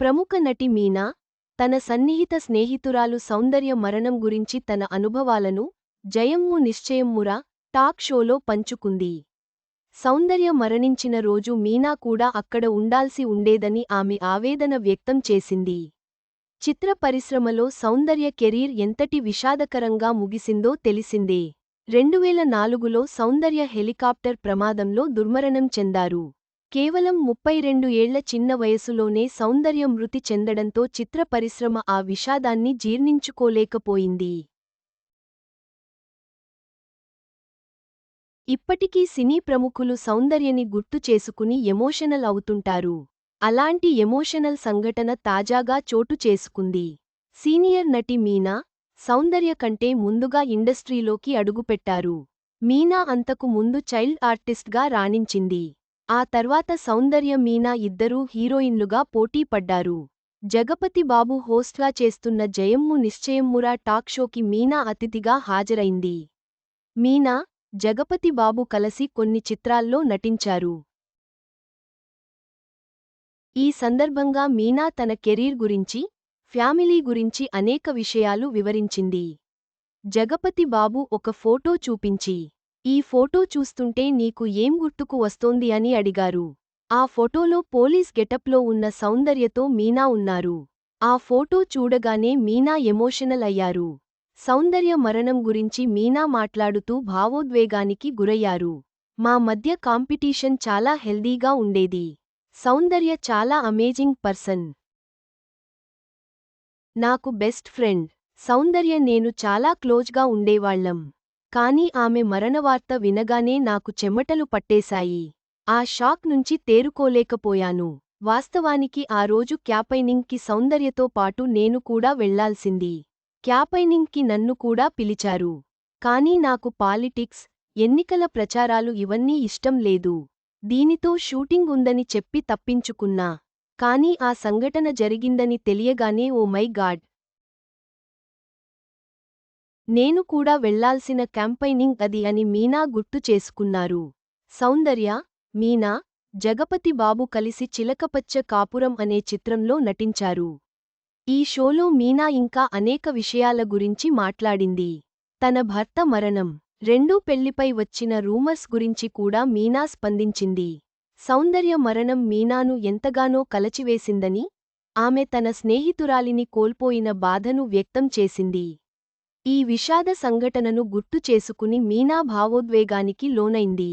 ప్రముఖ నటి మీనా తన సన్నిహిత స్నేహితురాలు సౌందర్య మరణం గురించి తన అనుభవాలను జయమ్ము నిశ్చయమ్మురా టాక్ షోలో పంచుకుంది. సౌందర్య మరణించిన రోజు మీనా కూడా అక్కడ ఉండాల్సి ఉండేదని ఆమె ఆవేదన వ్యక్తం చేసింది. చిత్ర పరిశ్రమలో సౌందర్య కెరీర్ ఎంతటి విషాదకరంగా ముగిసిందో తెలిసిందే. రెండువేల నాలుగులో సౌందర్య హెలికాప్టర్ ప్రమాదంలో దుర్మరణం చెందారు. కేవలం ముప్పై రెండు ఏళ్ళ చిన్న వయసులోనే సౌందర్య మృతి చెందడంతో చిత్ర పరిశ్రమ ఆ విషాదాన్ని జీర్ణించుకోలేకపోయింది. ఇప్పటికీ సినీ ప్రముఖులు సౌందర్యని గుర్తు చేసుకుని ఎమోషనల్ అవుతుంటారు. అలాంటి ఎమోషనల్ సంఘటన తాజాగా చోటు చేసుకుంది. సీనియర్ నటి మీనా సౌందర్య కంటే ముందుగా ఇండస్ట్రీలోకి అడుగుపెట్టారు. మీనా అంతకు ముందు చైల్డ్ ఆర్టిస్ట్గా రాణించింది. ఆ తర్వాత సౌందర్య మీనా ఇద్దరూ హీరోయిన్లుగా పోటీ పడ్డారు. జగపతి బాబు హోస్ట్గా చేస్తున్న జయమ్ము నిశ్చయమ్మురా టాక్ షోకి మీనా అతిథిగా హాజరైంది. మీనా జగపతి బాబు కలసి కొన్ని చిత్రాల్లో నటించారు. ఈ సందర్భంగా మీనా తన కెరీర్ గురించి ఫ్యామిలీ గురించి అనేక విషయాలు వివరించింది. జగపతి బాబు ఒక ఫోటో చూపించి ఈ ఫోటో చూస్తుంటే నీకు ఏం గుర్తుకు వస్తోంది అని అడిగారు. ఆ ఫోటోలో పోలీస్ గెటప్లో ఉన్న సౌందర్యతో మీనా ఉన్నారు. ఆ ఫోటో చూడగానే మీనా ఎమోషనల్ అయ్యారు. సౌందర్య మరణం గురించి మీనా మాట్లాడుతూ భావోద్వేగానికి గురయ్యారు. మా మధ్య కాంపిటీషన్ చాలా హెల్దీగా ఉండేది. సౌందర్య చాలా అమేజింగ్ పర్సన్. నాకు బెస్ట్ ఫ్రెండ్. సౌందర్య నేను చాలా క్లోజ్గా ఉండేవాళ్ళం కాని ఆమె మరణవార్త వినగానే నాకు చెమటలు పట్టేశాయి. ఆ షాక్ నుంచి తేరుకోలేకపోయాను. వాస్తవానికి ఆ రోజు క్యాపైనింగ్కి సౌందర్యతో పాటు నేను కూడా వెళ్ళాల్సింది. క్యాపైనింగ్కి నన్ను కూడా పిలిచారు. కానీ నాకు పాలిటిక్స్ ఎన్నికల ప్రచారాలు ఇవన్నీ ఇష్టం లేదు. దీనితో షూటింగ్ ఉందని చెప్పి తప్పించుకున్నా. కానీ ఆ సంఘటన జరిగిందని తెలియగానే ఓ మై గాడ్ నేను కూడా వెళ్ళాల్సిన క్యాంపైనింగ్ అది అని మీనా గుర్తు చేసుకున్నారు. సౌందర్య మీనా జగపతి బాబు కలిసి చిలకపచ్చ కాపురం అనే చిత్రంలో నటించారు. ఈ షోలో మీనా ఇంకా అనేక విషయాల గురించి మాట్లాడింది. తన భర్త మరణం రెండూ పెళ్ళిపై వచ్చిన రూమర్స్ గురించి కూడా మీనా స్పందించింది. సౌందర్య మరణం మీనాను ఎంతగానో కలచివేసిందని ఆమె తన స్నేహితురాలిని కోల్పోయిన బాధను వ్యక్తం చేసింది. ఈ విషాద సంఘటనను గుర్తు చేసుకుని మీనా భావోద్వేగానికి లోనైంది.